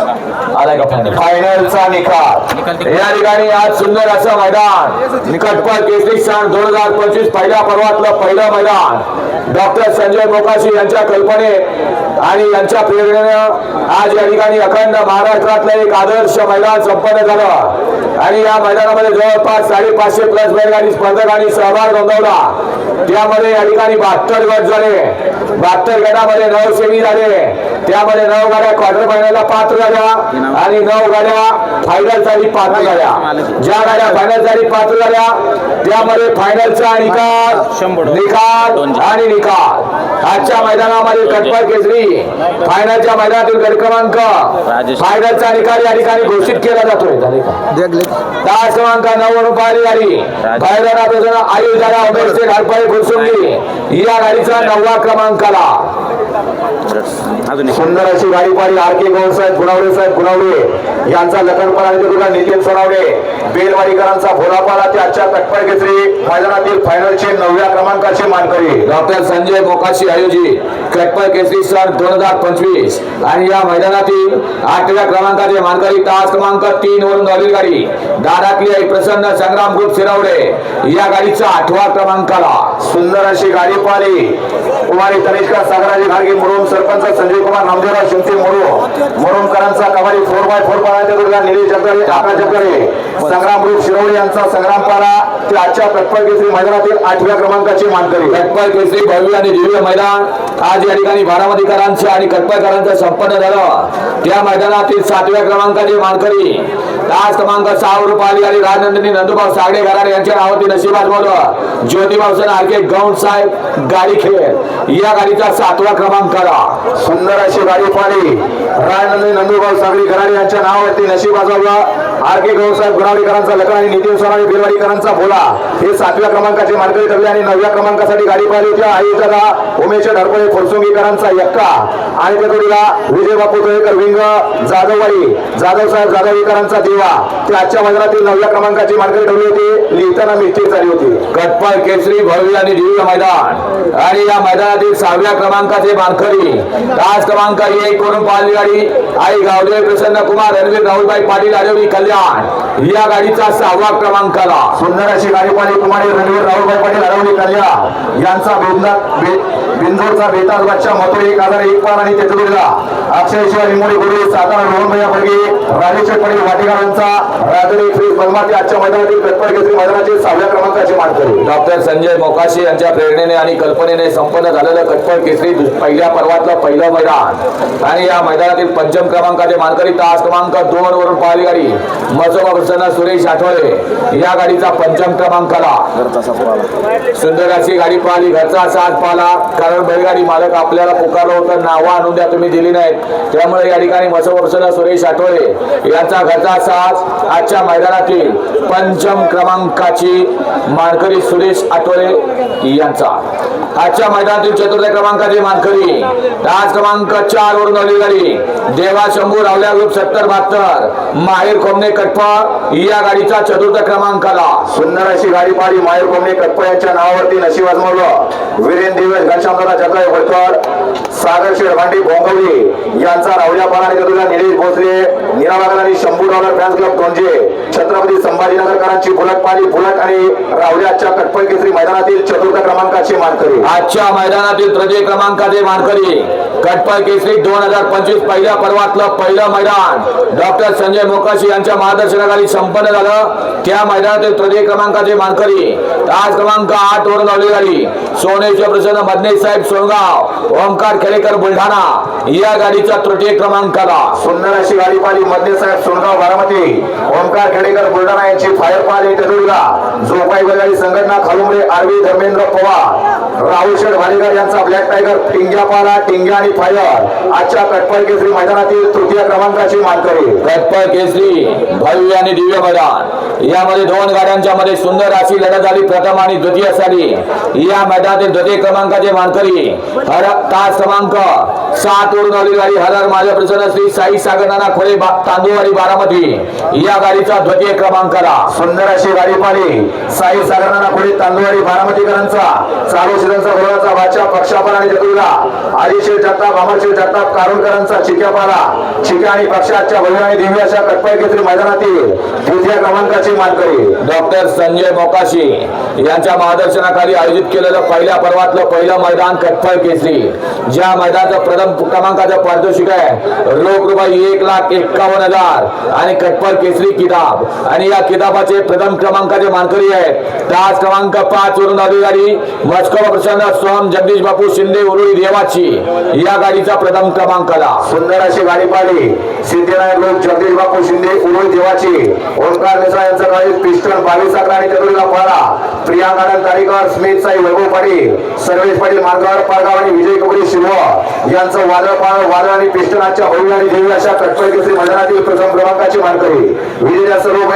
आलाय का फायनल फायनलचा निकाल. या ठिकाणी आज सुंदर असं मैदान. निकटपर केसरी सण दोन हजार पंचवीस पहिल्या पर्वातलं पहिलं मैदान. डॉक्टर संजय मोकाशी यांच्या कल्पने आणि यांच्या प्रेरणेनं आज या ठिकाणी अखंड महाराष्ट्रातलं एक आदर्श मैदान संपन्न झालं. आणि या मैदानामध्ये जवळपास साडेपाचशे प्लस बैलगाडी स्पर्धकांनी सहभाग नोंदवला. त्यामध्ये या ठिकाणी बहात्तर गट झाले. बहात्तर गटामध्ये नऊ सेमी झाले. त्यामध्ये नऊ गाड्या क्वार्टर फायनलला पात्र झाल्या आणि नऊ गाड्या फायनलसाठी पात्र झाल्या. ज्या गाड्या फायनलसाठी पात्र झाल्या त्यामध्ये फायनलचा निकाल निकाल आणि निकाल. आजच्या मैदानामध्ये कटपर केसरी. फायनलच्या मैदानातील गट क्रमांक. फायनलचा निकाल या ठिकाणी घोषित केला जातोय झाले क्रमांक नऊ पाहिली गाडी. भैरवनाथ आयु उमेश शेठ हरपळे या गाडीचा नववा क्रमांकाला. सुंदर अशी गाडी पाहिली आर के गौर साहेब गुणावडे साहेब गुणावडे यांचा लखनपणा नितीन सोनावडे बेलवाडीकरांचा भोलापाला ते आजच्या कटपळ केसरी मैदानातील फायनलचे नवव्या क्रमांकाचे मानकरी. डॉक्टर संजय मोकाशी आयोजित कटपळ केसरी सण दोन हजार पंचवीस. आणि या मैदानातील आठव्या क्रमांकाचे मानकरी तास क्रमांक तीन वरून झालेली गाडी. दादातली आई प्रसन्न संग्राम ग्रुप शिरवडे. या गाडीचा आठवा क्रमांकाला. सुंदर अशी गाडी पाहिली कुमारी तनिष्का सागराजी घाडगे मुरुम सरपंच संजय कुमार नामदेवराव शिंदे मुरुम. मुरुमकरांचा कबाडी फोर बाय फोर पाण्याच्या दुर्गा निलेश जगदळे आकाश जगदळे. संग्राम रूप शिरोळे यांचा संग्राम पाला ते आजच्या तत्पर केसरी मैदानातील आठव्या क्रमांकाची मानकरी. तत्पर केसरी भव्य आणि दिव्य मैदान. आज या ठिकाणी बारामतीकरांचे आणि कटपळकरांचं संपन्न झालं. त्या मैदानातील सातव्या क्रमांकाची मानकरी. आज क्रमांक सहा रुपाली आणि राजनंदिनी नंदुभाऊ सागडे घराडे यांच्या नावाती नशिबात बोल ज्योतिबाऊ सण आरके गौंड साहेब गाडी खेळ. या गाडीचा सातवा क्रमांक क्रमांकाला सुंदर अशी गाडी पाणी. रायनंदी नंदुभाऊ सागरी घराणे यांच्या नावावरती नशीब आजवला. आरके गौंड साहेब गुरावडीकरांचा लखन आणि नितीन सोनाली बेलवाडीकरांचा बोला हे सातव्या क्रमांकाचे मानकरी ठरले आणि नवव्या क्रमांकासाठी गाडी पाहिली होती. आई दादा उमेश ढरपळे फुरसुंगीकरांचा यक्का. आणि त्या जोडीला विजय बापू तळेकर विंग जाधववाडी. जाधव साहेब जाधवीकरांचा देवा. ते आजच्या मैदानातील नवव्या क्रमांकाची मानकरी ठरली होती. लिहिताना मिस्टेक झाली होती. कटपाळ केसरी भव्य आणि दिव्य मैदान. आणि या मैदानातील सहाव्या क्रमांकाचे मानकरी. तास क्रमांक एक वरून पाहिली गाडी आई गावडे प्रसन्न कुमार रणवीर राहुलबाई पाटील आरेवली कल्याण. या गाडीचा सहावा क्रमांकाला सुंदर अशी गाडी पाहिली कुमारी रणवीर राहुलबाई पाटील आरवली कल्याण. यांचा बेंदा बिंदोरचा बेताज बच्चा मथुर एक हजार एक पार आणि तेजोरीला अक्षय शिवाय निमोडी गुरु सातारा रोहनभैया फडगे राजेश पाटील वाटेकरांचा. राजनी फ्रीज बलमाती आजच्या मैदानातील कटपड केसरी मैदानाचे सहाव्या क्रमांकाचे मानकरी. डॉक्टर संजय मोकाशी यांच्या प्रेरणेने आणि कल्पनेने संपन्न झालेलं कटपड केसरी पहिल्या पर्वातलं पहिलं मैदान. आणि या मैदानातील पंचम क्रमांकाचे मानकरी तास क्रमांक दोन वरून पाहिली गाडी मजोबा प्रसन्न सुरेश आठवले. या गाडीचा पंचम क्रमांकाला सुंदर अशी गाडी पाहिली. घरचा साथ पाहिला. कारण बैलगाडी मालक आपल्याला पुकारलं होतं. नावं आणून द्या तुम्ही दिली नाहीत. त्यामुळे या ठिकाणी मजोबा प्रसन्न सुरेश आठवले. यांचा घरचा साथ आजच्या मैदानातील पंचम क्रमांकाची मानकरी सुरेश आठवले यांचा. आजच्या मैदानातील चतुर्थ क्रमांकाची मानकरी तास क्रमांक चार वरून आली गाडी. देवा शंभू रावल्या ग्रुप सत्तर बहात्तर. माहेर खोमने कटपा या गाडीचा चतुर्थ क्रमांक आला सुंदर अशी गाडी पाडी माहेर खोमने कटपा यांच्या नावावरती नशीब आजमावलं वीरेन दिवस घनश्यामदादा जगदाय होळकर सागर शेडभांडी भोंगवली यांचा रावल्या पानाने निलेश भोसले निरावागर आणि शंभू डॉलर फॅन्स क्लब दोनजे छत्रपती संभाजीनगरकरांची बुलट पाली बुलट आणि रावले आजच्या कटपल केसरी मैदानातील चतुर्थ क्रमांकाची मानकरी. आजच्या मैदानातील तृतीय क्रमांकाचे मानकरी. कटपाळ केसरी दोन हजार पंचवीस पहिल्या पर्वातलं पहिलं मैदान. डॉक्टर संजय मोकाशी यांच्या मार्गदर्शनाखाली संपन्न झालं. त्या मैदानातील तृतीय क्रमांकाचे मानकरी. तास क्रमांक आठ वरून लावली गाडी. सोनेश्वर प्रसन्न मदने साहेब सोनगाव. ओमकार खेडेकर बुलढाणा. या गाडीचा तृतीय क्रमांकाला सुंदर अशी गाडी पाहिली मदने साहेब सोनगाव बारामती. ओमकार खेडेकर बुलढाणा यांची फायर पाहिली टेटुरीला जोपाई बैलगाडी संघटना खालुंबरे आरवी धर्मेंद्र पवार. राहुल शेठ भालेकर यांचा ब्लॅक टायगर टिंग्या पाला टिंग्या आणि फायर. आजच्या कटपळ केसरी मैदानातील तृतीय क्रमांकाची मानकरी. कटपळ केसरी भव्य आणि दिव्य मैदान. यामध्ये दोन गाड्यांच्या मध्ये सुंदर अशी लढत झाली. प्रथम आणि द्वितीय साली. या मैदानातील द्वितीय क्रमांकाचे मानकरी हर तास क्रमांक सात वरून आली गाडी. हरर माझ्या प्रसन्न श्री साई सागर नाना खोले तांदूळवाडी बारामती. या गाडीचा द्वितीय क्रमांकाला सुंदर अशी गाडी पाहिली. साई सागरांना पुढे तांदूळवाडी बारामतीकरांचा. चालू सीझनचा पक्षापाला आणि चतुर्ला आदिशीर जगताप अमरशीर जगताप कारुणकरांचा चिक्यापाला चिक्या आणि पक्षाच्या भव्य आणि दिव्य अशा कटपाई मैदानातील द्वितीय क्रमांकाची मानकरी डॉक्टर संजय मोकाशी यांच्या मार्गदर्शनाखाली आयोजित केलेलं पहिल्या पर्वातलं पहिलं मैदान कटफळ केसरी. ज्या मैदानाचं प्रथम क्रमांकाचं पारितोषिक आहे रोख रुपये एक लाख एक्कावन्न हजार आणि कटफळ केसरी किताब. आणि या किताबाचे प्रथम क्रमांकाचे मानकरी आहेत. तास क्रमांक पाच वरून अधिकारी मस्को प्रसन्न सोहम जगदीश बापू शिंदे उरुळी देवाची. या गाडीचा प्रथम क्रमांक आला सुंदर अशी गाडी पाहिली सिद्धिनायक लोक जगदीश बापू शिंदे उरुळी देवाची. ओंकार मिश्रा यांचा गाडी पिस्टन बावीस अकरा आणि चतुर्ला पाला प्रियांका आनंद तारीकर स्मित साई वैभव पाटील सर्वेश पाटील मार्गावर पारगाव आणि विजय कबुरी शिव यांचं वादळ पाळ वादळ आणि पिस्टन आजच्या भव्य आणि देवी अशा कटपळ केसरी मैदानातील प्रथम क्रमांकाची मानकरी. विजय सर्व